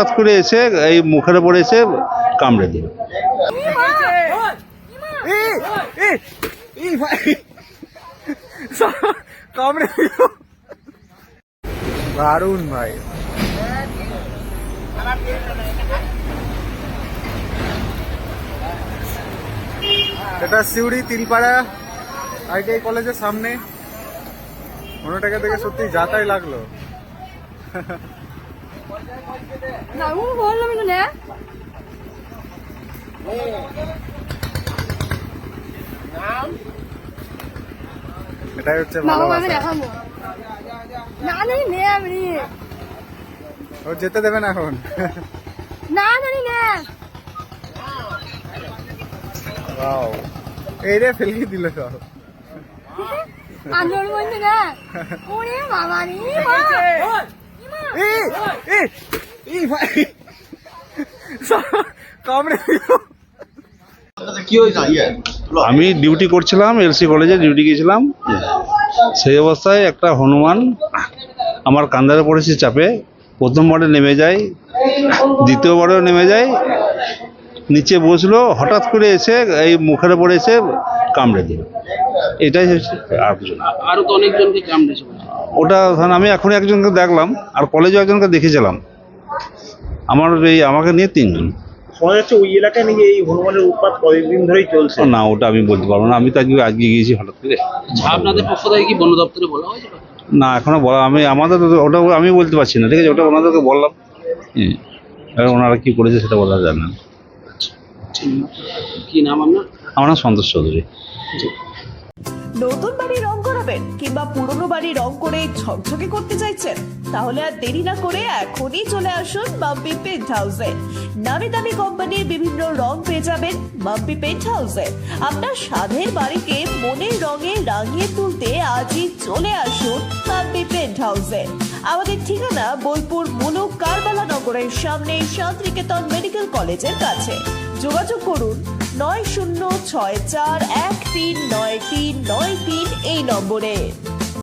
হঠাৎ করে এসে এই মুখের উপরে এসে কামড়ে দিল। দারুণ ভাই। এটা সিউড়ি, তিলপাড়া, আইটিআই কলেজের সামনে। মনোটাকে দেখে সত্যি যাতাই লাগল। 너무 멀리는데? এটাই হচ্ছে 마음 ভালোবাসা 마음에 하모. 나는 내 아버지. ও যেতে দেবে না এখন 나는 내. ওয়াও এই রে ফেলে দিল সব 안 놀고 있는데. আমি ডিউটি করছিলাম, এলসি কলেজে ডিউটি গিয়েছিলাম। সেই অবস্থায় একটা হনুমান আমার কান্দারে পড়েছে চাপে। প্রথমবারে নেমে যায় দ্বিতীয়বারেও নেমে যায়। নিচে বসল, হঠাৎ করে এসে এই মুখের উপরে এসে কামড়ে দিল। এটাই হচ্ছে আর কিছু আরও তো অনেকজনকে কামড়েছে ওটা ধরেন আমি এখন একজনকে দেখলাম আর কলেজে একজনকে দেখেছিলাম। আমার এই আমাকে নিয়ে তিনজন। শোনা যাচ্ছে ওই এলাকায় নাকি এই হনুমানের উৎপাত কয়েকদিন ধরেই চলছে। না ওটা আমি বলতে পারব না। আমি তো আজকে আজকে গিয়েছি হঠাৎ করে। আচ্ছা, আপনাদের পক্ষ থেকে কি বন দপ্তরে বলা হয়েছিল না এখনও বলা আমি আমাদের ওটা আমি বলতে পারছি না ঠিক আছে? ওটা ওনাদেরকে বললাম। এবার ওনারা কি করেছে সেটা বলা যায় না। কি নাম আপনার? আমার নাম সন্তোষ চৌধুরী। নতুন বাড়ি রং করাবেন কিংবা পুরনো বাড়ি রং করে ঝকঝকে করতে চাইছেন, তাহলে আর দেরি না করে এখনই চলে আসুন মাম্পি পেন্ট হাউসে নামি দামি কোম্পানির বিভিন্ন রং পেয়ে যাবেন মাম্পি পেন্ট হাউসে আপনার স্বাদের বাড়িকে মনের রঙে রাঙিয়ে তুলতে আজই চলে আসুন মাম্পি পেন্ট হাউসে আমাদের ঠিকানা বোলপুর মুলুক কারবালা নগরের সামনে শান্তিনিকেতন মেডিকেল কলেজের কাছে। যোগাযোগ করুন নয় শূন্য ছয় চার এক তিন নয় তিন নয় তিন এই নম্বরে।